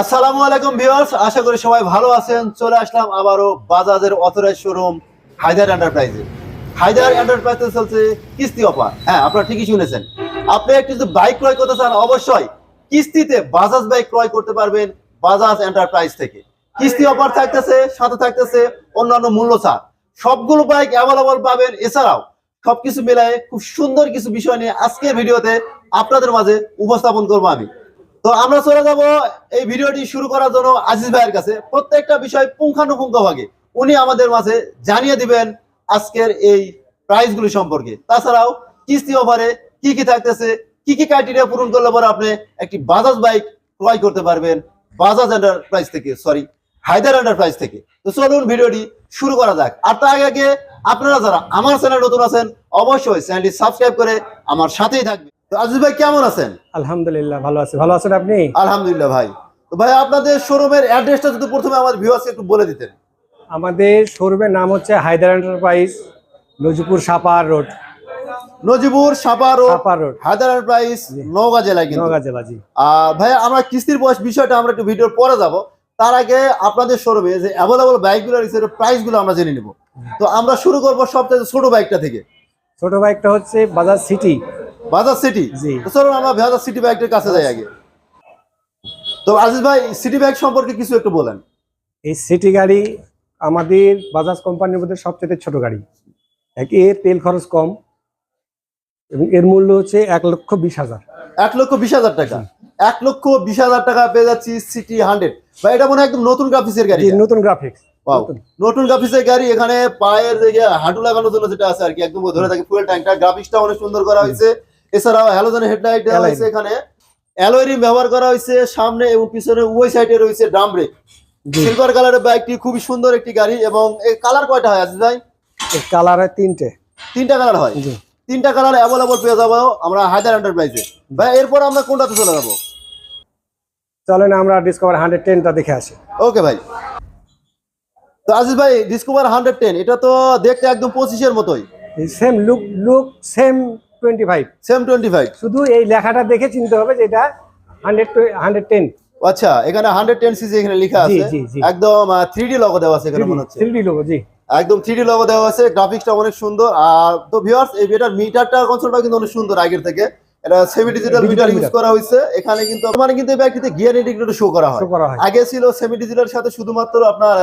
আসসালামু আলাইকুম ভিউয়ার্স, আশা করি সবাই ভালো আছেন। চলে আসলাম আবারও বাজাজের অথরাইজ শোরুম, হায়দার এন্টারপ্রাইজে। হায়দার এন্টারপ্রাইজে চলছে কিস্তি অফার। হ্যাঁ আপনারা ঠিকই শুনেছেন। আপনি একটি যদি বাইক ক্রয় করতে চান, অবশ্যই কিস্তিতে বাজাজ বাইক ক্রয় করতে পারবেন বাজাজ এন্টারপ্রাইজ থেকে। কিস্তি অফার থাকতেছে, সাথে থাকতেছে অন্যান্য মূল্য ছাড়। সবগুলো বাইক অ্যাভেলেবল পাবেন। এছাড়াও সবকিছু মিলায়ে খুব সুন্দর কিছু বিষয় নিয়ে আজকের ভিডিওতে আপনাদের মাঝে উপস্থাপন করব আমি। তো আমরা চলে যাব এই ভিডিওটি শুরু করার জন্য আজিজ ভাইয়ের কাছে। প্রত্যেকটা বিষয় পুঙ্খানুপুঙ্খ ভাগে উনি আমাদের মাঝে জানিয়ে দিবেন আজকের এই প্রাইসগুলি সম্পর্কে। তাছাড়াও কিস্তি অফারে কি কি থাকতেছে, কি কি ক্রাইটেরিয়া পূরণ করলে পরে আপনি একটি বাজাজ বাইক ক্রয় করতে পারবেন। বাজাজ এন্টারপ্রাইজ থেকে সরি হায়দার এন্টারপ্রাইজ থেকে। তো চলুন ভিডিওটি শুরু করা যাক। আর তার আগে আগে আপনারা যারা আমার চ্যানেল নতুন আছেন, অবশ্যই চ্যানেলটি সাবস্ক্রাইব করে আমার সাথেই থাকবেন। তো আজিজ ভাই কেমন আছেন? আলহামদুলিল্লাহ ভালো আছে। ভালো আছেন আপনি? আলহামদুলিল্লাহ ভাই। তো ভাই আপনাদের শোরুমের অ্যাড্রেসটা যদি প্রথমে আমার ভিউয়ার্সকে একটু বলে দিতেন। আমাদের শোরুমের নাম হচ্ছে হায়দার এন্টারপ্রাইজ নজিপুর সাপার রোড। নজিবুর সাপার ও সাপার রোড। হায়দার এন্টারপ্রাইজ জি। নওগাঁ জেলায় কিন্তু। নগা জেলাজি আর ভাই আমরা কিস্তির বয়স বিষয়টা আমরা একটু ভিডিওর পরে যাব। তার আগে আপনাদের শোরুমে যে অ্যাভেলেবল বাইকগুলোর প্রাইসগুলো আমরা জেনে নিব। তো আমরা শুরু করব সবথেকে ছোট বাইকটা থেকে। ছোট বাইকটা হচ্ছে বাজাজ সিটি বাজাজ সিটি। চলুন আমরা বাজাজ সিটি বাইকটার কাছে যাই আগে। তো আজিজ ভাই সিটি বাইক সম্পর্কে কিছু একটু বলেন। এই সিটি গাড়ি আমাদের বাজাজ কোম্পানির মধ্যে সবচেয়ে ছোট গাড়ি। একে তেল খরচ কম এবং এর মূল্য হচ্ছে এক লক্ষ বিশ হাজার। এক লক্ষ বিশ হাজার টাকা। এক লক্ষ বিশ হাজার টাকা পেয়ে যাচ্ছি সিটি হান্ড্রেড। বা এটা মনে হয় একদম নতুন গ্রাফিক্সের গাড়ি নতুন গ্রাফিক্স. নতুন। গ্রাফিক্সের গাড়ি এখানে পায়ের হাঁটু লাগানোর জন্য যেটা আছে আর কি একদম ধরে থাকে ফুয়েল ট্যাঙ্কটা গ্রাফিক্সটা অনেক সুন্দর করা হয়েছে। এছাড়াও হ্যালোজেন হেডলাইট দেওয়া হয়েছে এখানে। অ্যালয় রিম ব্যবহার করা হয়েছে সামনে এবং পিছনে উভয় সাইডে রয়েছে ড্রাম ব্রেক সিলভার কালারের বাইকটি খুবই সুন্দর একটি গাড়ি এবং এই কালার কয়টা হয় আজিজ ভাই? কালার তিনটে। তিনটা কালার হয়? তিনটা কালার অ্যাভেলেবল পেয়ে যাব আমরা হায়দার এন্টারপ্রাইজে ভাই এরপর আমরা কোনটাতে চলে যাব? চলেন আমরা ডিসকভার হান্ড্রেড টেনটা দেখে আসি। ওকে ভাই। তো আজিজ ভাই ডিসকভার হান্ড্রেড টেন এটা তো দেখতে একদম পঁচিশের মতোই। Same look look same twenty five same twenty five শুধু এই লেখাটা দেখে চিনতে হবে যে এটা হান্ড্রেড হান্ড্রেড টেন আচ্ছা এখানে হান্ড্রেড টেন সিসি এখানে লেখা আছে। একদম থ্রি ডি লগো দেওয়া আছে এখানে মনে হচ্ছে। থ্রি লোগো জি। একদম থ্রি ডি লগো দেওয়া আছে গ্রাফিক্সটা অনেক সুন্দর। আর তো ভিউয়ার্স এই এটার মিটারটা কনসোলটা কিন্তু অনেক সুন্দর আগের থেকে। এটা সেমি ডিজিটাল মিটার ইউজ করা হয়েছে। এখানে কিন্তু মানে কিন্তু এই ব্যাগটিতে গিয়ার ইন্ডিকেটর শো করা শো করা হয়। আগে ছিল সেমি ডিজিটাল সাথে শুধুমাত্র আপনার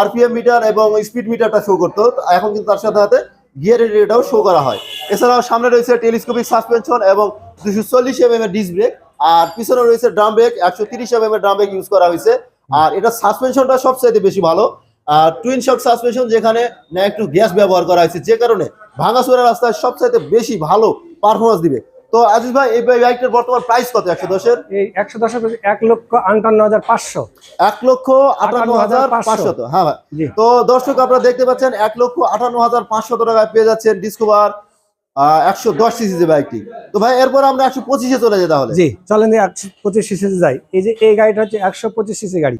আরপিএম মিটার এবং স্পিড মিটারটা শো করতো। এখন কিন্তু তার সাথে সাথে গিয়ার ইন্ডিকেটরও শো করা হয়। এছাড়াও সামনে রয়েছে টেলিস্কোপিক সাসপেনশন এবং দুশো চল্লিশ এম এর ডিস্ক ব্রেক আর পিছনে রয়েছে ড্রাম ব্রেক একশো তিরিশ এম এর ড্রাম ব্রেক ইউজ করা হয়েছে। আর এটা সাসপেনশনটা সবচাইতে বেশি ভালো। আর টুইন শক সাসপেনশন যেখানে একটু গ্যাস ব্যবহার করা হয়েছে, যে কারণে ভাঙাচোরা রাস্তায় সবচাইতে বেশি ভালো পারফরমেন্স দিবে। তো আজিজ ভাই এই বাইকটার বর্তমান প্রাইস কত? একশো দশের? এই একশো দশ এক লক্ষ আটান্ন হাজার পাঁচশো। এক লক্ষ আটান্ন হাজার পাঁচশত হ্যাঁ ভাই। তো দর্শক আপনারা দেখতে পাচ্ছেন এক লক্ষ আটান্ন হাজার পাঁচশত টাকায় পেয়ে যাচ্ছেন ডিসকভার একশো দশ সিসি যে বাইকটি। তো ভাই এরপর আমরা একশো পঁচিশে চলে যাই তাহলে। জি চলেন একশো পঁচিশ সিসি যাই। এই যে এই গাড়িটা হচ্ছে একশো পঁচিশ সিসি গাড়ি।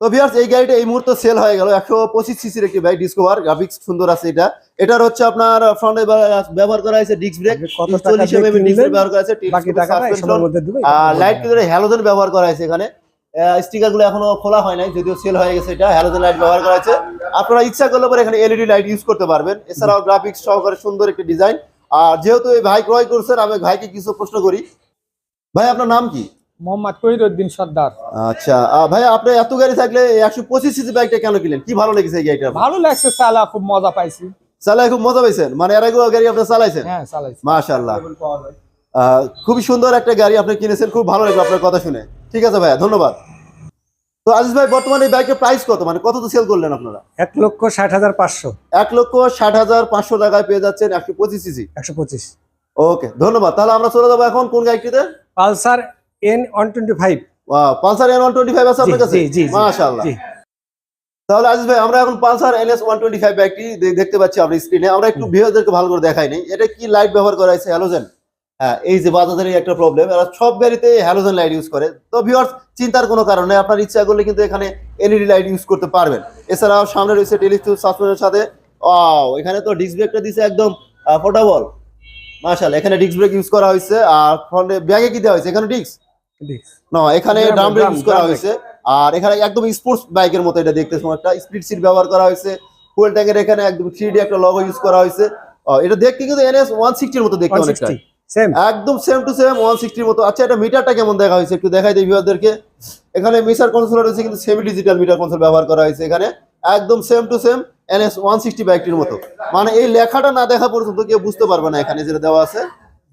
তো ভিয়ার্স এই গাড়িটা এই মুহূর্তে সেল হয়ে গেল। একশো পঁচিশ সিসির একটি বাইক ডিসকভার গ্রাফিক্স সুন্দর আছে এটা। এটার হচ্ছে আপনার ফ্রন্টে ব্যবহার করা হয়েছে ডিস্ক ব্রেক চল্লিশ ডিস্ক ব্যবহার করা হয়েছে। আর লাইট হ্যালোজেন ব্যবহার করা হয়েছে এখানে। স্টিকারগুলো এখনও খোলা হয় নাই যদিও সেল হয়ে গেছে এটা। হ্যালোজেন লাইট ব্যবহার করা হয়েছে। আপনারা ইচ্ছা করলে পরে এখানে এলইডি লাইট ইউজ করতে পারবেন। এছাড়াও গ্রাফিক্স সহকারে সুন্দর একটি ডিজাইন আর যেহেতু এই ভাই ক্রয় করছেন আমি ভাইকে কিছু প্রশ্ন করি। ভাই আপনার নাম কি? মোহাম্মদ কহিরুদ্দিন সর্দার। আচ্ছা ভাই আপনি এত গাড়ি থাকলে একশো পঁচিশ সিসি বাইকটা কেন কিনলেন? কি ভালো লেগেছে এই গাড়িটা? ভালো লাগছে চালা খুব মজা পাইছি। খুব মজা পাইছেন? মানে এর আগেও গাড়ি আপনি চালাইছেন? হ্যাঁ চালাইছি। মাশাআল্লাহ। খুবই সুন্দর একটা গাড়ি আপনি কিনেছেন খুব ভালো লাগল আপনার কথা শুনে। ঠিক আছে ভাইয়া ধন্যবাদ। তো আজিজ ভাই বর্তমানে এই বাইকের প্রাইস কত? মানে কত তো সেল করলেন আপনারা? এক লক্ষ ষাট হাজার পাঁচশো। এক লক্ষ ষাট হাজার পাঁচশো টাকায় পেয়ে যাচ্ছেন একশো পঁচিশ সিসি। একশো পঁচিশ। ওকে ধন্যবাদ। তাহলে আমরা চলে যাব এখন কোন গাড়িটিতে? Pulsar N one twenty five Pulsar N one twenty five আছে আপনার কাছে? জি জি মাশাআল্লাহ। জি। তাহলে আজিজ ভাই আমরা এখন Pulsar NS one twenty five বাইকটি দেখতে পাচ্ছি আপনার স্ক্রিনে আমরা একটু ভালো করে দেখাই নাই। এটা কি লাইট ব্যবহার করা হয়েছে? হ্যালোজেন হ্যাঁ এই যে বাজাজের একটা প্রবলেম এরা সব গাড়িতে হ্যালোজেন লাইট ইউজ করে। তো ভিউয়ার্স চিন্তার কোনো কারণ আপনার ইচ্ছা করলে কিন্তু এখানে এলইডি লাইট ইউজ করতে পারবেন। এছাড়াও সামনে রয়েছে সাসপেন্সের সাথে। এখানে তো ডিস্ক ব্রেকটা দিছে একদম পোর্টেবল মাশাআল্লাহ এখানে ডিস্ক ব্রেক ইউজ করা হয়েছে। আর ফ্রন্টে ব্যাগে কি দেওয়া হয়েছে? এখানে ডিস্ক না এখানে ড্রাম ব্রেক ইউজ করা হয়েছে। আর এখানে একদম স্পোর্টস বাইকের মতো এটা দেখতে একটা স্পিড সিট ব্যবহার করা হয়েছে। ফুয়েল ট্যাঙ্কের এখানে একদম থ্রি ডি একটা লগো ইউজ করা হয়েছে। এটা দেখতে কিন্তু এনএস ওয়ান সিক্সটির মতো দেখতে অনেকটা। সেম একদম সেম টু সেম ওয়ান সিক্সটির মতো। আচ্ছা এটা মিটারটা কেমন দেখা হয়েছে একটু দেখাই দিই ভিউয়ারদেরকে এখানে মিটার কনসোল রয়েছে কিন্তু সেমি ডিজিটাল মিটার কনসোল ব্যবহার করা হয়েছে এখানে। একদম same to same NS one sixty বাইকটির মতো। মানে এই লেখাটা না দেখা পর্যন্ত কেউ বুঝতে পারবে না এখানে যেটা দেওয়া আছে।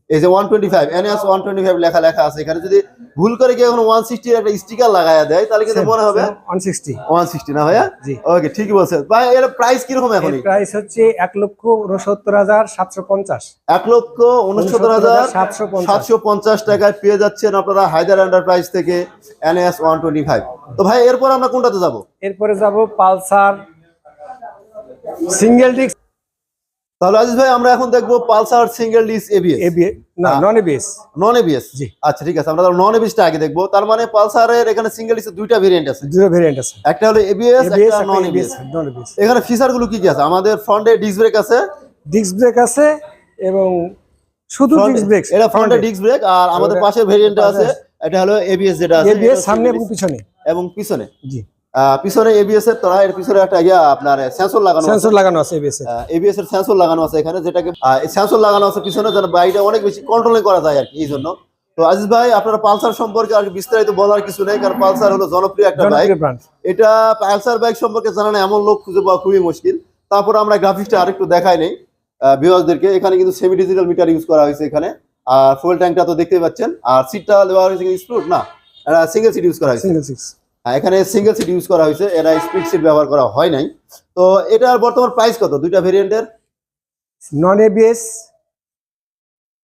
এই যে one twenty five NS one twenty five লেখা লেখা আছে। এখানে যদি ভুল করে কেউ এখন ওয়ান সিক্সটির একটা স্টিকার লাগায়া দেয় তাহলে কিন্তু মনে হবে ওয়ান সিক্সটি ওয়ান সিক্সটি না ভাইয়া? জি। ওকে ঠিকই বলছেন। ভাই এর প্রাইস কীরকম এখন? প্রাইস হচ্ছে এক লক্ষ উনসত্তর হাজার সাতশো পঞ্চাশ। এক লক্ষ উনসত্তর হাজার সাতশো সাতশো পঞ্চাশ টাকায় পেয়ে যাচ্ছেন আপনারা হায়দার এন্টারপ্রাইজ থেকে এনএস ওয়ান টোয়েন্টি ফাইভ তো ভাই এরপর আমরা কোনটাতে যাব? এরপরে যাব পালসার। সিঙ্গেল ডিস্ক তাহলে আজিজ ভাই আমরা এখন দেখব পালসার সিঙ্গেল ডিস এবিএস না হ্যাঁ। নন এবিএস নন এবিএস জি। আচ্ছা ঠিক আছে আমরা নন এবিএসটা আগে দেখব তার মানে পালসারের এখানে সিঙ্গেল ডিসের দুইটা ভেরিয়েন্ট আছে দুটো ভেরিয়েন্ট আছে একটা হলো এবিএস একটা নন এবিএস নন এবিএস এখানে ফিচারগুলো কি কি আছে আমাদের ফ্রন্টে ডিস্ক ব্রেক আছে ডিস্ক ব্রেক আছে এবং শুধু ডিস্ক ব্রেক এটা ফ্রন্টে ডিস্ক ব্রেক আর আমাদের পাশের ভেরিয়েন্ট আছে এটা হলো এবিএস যেটা আছে এবিএস সামনে এবং পিছনে এবং পিছনে জি পিছনে এবিএস এর তোরা এর পিছনে একটা ইয়া আপনার সেন্সর লাগানো সেন্সর লাগানো আছে এবিএস এর। এবিএস এর সেন্সর লাগানো আছে এখানে যেটাকে সেন্সর লাগানো আছে পিছনে যেন বাইকটা অনেক বেশি কন্ট্রোলিং করা যায় আর কি এই জন্য। তো আজিজ ভাই আপনারা পালসার সম্পর্কে আর বিস্তারিত বলার কিছু নেই কারণ পালসার হলো জনপ্রিয় একটা বাইক এটা পালসার বাইক সম্পর্কে জানানো এমন লোক খুঁজে পাওয়া খুবই মুশকিল। তারপর আমরা গ্রাফিক্সটা আরেকটু দেখাই নেই ভিউয়ার্সদেরকে এখানে কিন্তু সেমি ডিজিটাল মিটার ইউজ করা হয়েছে এখানে। আর ফুয়েল ট্যাঙ্কটা তো দেখতে পাচ্ছেন। আর সিটটা দেওয়া হয়েছে স্প্রুট না সিঙ্গেল সিট ইউজ করা হয়েছে। সিঙ্গেল সিক্স এখানে সিঙ্গেল সিট ইউজ করা হয়েছে এরা স্প্লিট সিট ব্যবহার করা হয় নাই। তো এটার বর্তমান প্রাইস কত? দুইটা ভেরিয়েন্টের নন এবিএস।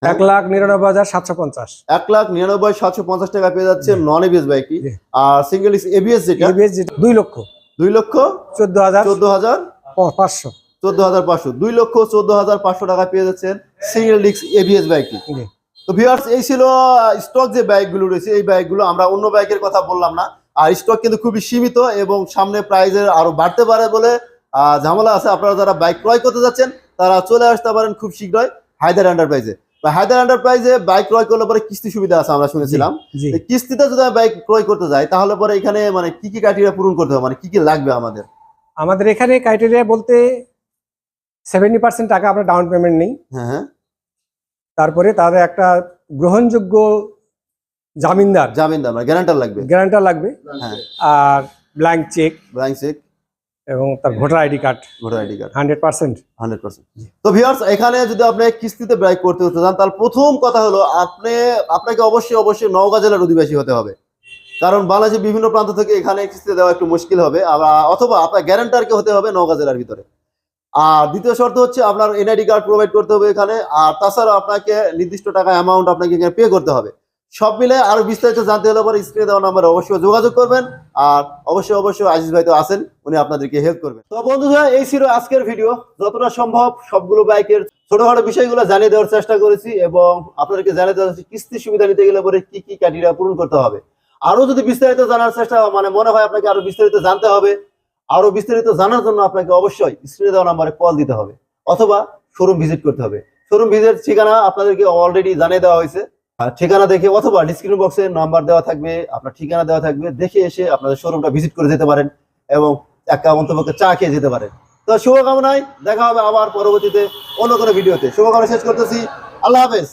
এক লাখ নিরানব্বই হাজার সাতশো পঞ্চাশ। এক লাখ নিরানব্বই সাতশো পঞ্চাশ টাকা পেয়ে যাচ্ছে নন এবিএস বাইকটি। আর সিঙ্গেল এবিএস যেটা? এবিএস যেটা দুই লক্ষ। দুই লক্ষ চোদ্দ হাজার চোদ্দ হাজার পাঁচশো। চোদ্দ হাজার পাঁচশো। দুই লক্ষ চোদ্দ হাজার পাঁচশো টাকা পেয়ে যাচ্ছেন সিঙ্গেল ডিস্ক এবিএস বাইকটি জি। তো ভিউয়ার্স এই ছিল স্টক যে বাইকগুলো রয়েছে এই বাইকগুলো আমরা অন্য বাইকের কথা বললাম না। আর স্টক কিন্তু খুবই সীমিত এবং সামনে প্রাইজের আরও বাড়তে পারে বলে ঝামেলা আছে। আপনারা যারা বাইক ক্রয় করতে যাচ্ছেন তারা চলে আসতে পারেন খুব শীঘ্রই হায়দার এন্টারপ্রাইজে হায়দার এন্টারপ্রাইজে বাইক ক্রয় করলে পরে কিস্তি সুবিধা আছে আমরা শুনেছিলাম। কিস্তিতে যদি আমি বাইক ক্রয় করতে যাই তাহলে পরে এখানে মানে কি কি ক্রাইটেরিয়া পূরণ করতে হবে? মানে কি কি লাগবে আমাদের? আমাদের এখানে ক্রাইটেরিয়া বলতে সেভেন্টি পার্সেন্ট টাকা আমরা ডাউন পেমেন্ট নেই। হ্যাঁ হ্যাঁ। তারপরে তাদের একটা গ্রহণযোগ্য জামিনদার? জামিন দাম গ্যারান্টার লাগবে। গ্যারান্টার লাগবে। হ্যাঁ। আর ব্ল্যাঙ্ক চেক ব্ল্যাঙ্ক চেক এবং তার voter ID card voter ID card hundred percent hundred percent তো ভিউয়ার্স এখানে যদি আপনি কিস্তিতে বাইক করতে হতে চান তাহলে প্রথম কথা হলো আপনি আপনাকে অবশ্যই অবশ্যই নওগাঁ জেলার অধিবাসী হতে হবে। কারণ বাংলাদেশের বিভিন্ন প্রান্ত থেকে এখানে কিস্তি দেওয়া একটু মুশকিল হবে অথবা আপনার গ্যারান্টারকে হতে হবে নওগাঁ জেলার ভিতরে। আর দ্বিতীয় শর্ত হচ্ছে আপনার এনআইডি কার্ড প্রোভাইড করতে হবে এখানে আর তাছাড়া আপনাকে নির্দিষ্ট টাকা অ্যামাউন্ট আপনাকে এখানে পে করতে হবে। সব মিলে আরও বিস্তারিত জানতে হলে পরে স্ক্রিনে দেওয়া নাম্বারে অবশ্যই যোগাযোগ করবেন। আর অবশ্যই অবশ্যই আজিজ ভাই তো আছেন, উনি আপনাদেরকে হেল্প করবেন। তো বন্ধুরা, এই ছিল আজকের ভিডিও যতটা সম্ভব সবগুলো বাইকের ছোটখাটো বিষয়গুলো জানিয়ে দেওয়ার চেষ্টা করেছি এবং আপনাদেরকে জানিয়ে দেওয়া হচ্ছে কিস্তি সুবিধা নিতে গেলে পরে কি কি ক্রাইটেরিয়া পূরণ করতে হবে। আরও যদি বিস্তারিত জানার চেষ্টা মানে মনে হয় আপনাকে আরও বিস্তারিত জানতে হবে, আরও বিস্তারিত জানার জন্য আপনাকে অবশ্যই স্ক্রিনে দেওয়া নাম্বারে কল দিতে হবে অথবা শোরুম ভিজিট করতে হবে। শোরুম ভিজিট ঠিকানা আপনাদেরকে অলরেডি জানিয়ে দেওয়া হয়েছে। ঠিকানা দেখে অথবা ডিসক্রিপশন বক্সে নাম্বার দেওয়া থাকবে, আপনার ঠিকানা দেওয়া থাকবে, দেখে এসে আপনাদের শোরুমটা ভিজিট করে যেতে পারেন এবং একটা অন্তপক্ষে চা খেয়ে যেতে পারেন। তো শুভকামনায় দেখা হবে আবার পরবর্তীতে অন্য কোনো ভিডিওতে শুভকামনা শেষ করতেছি। আল্লাহ হাফেজ।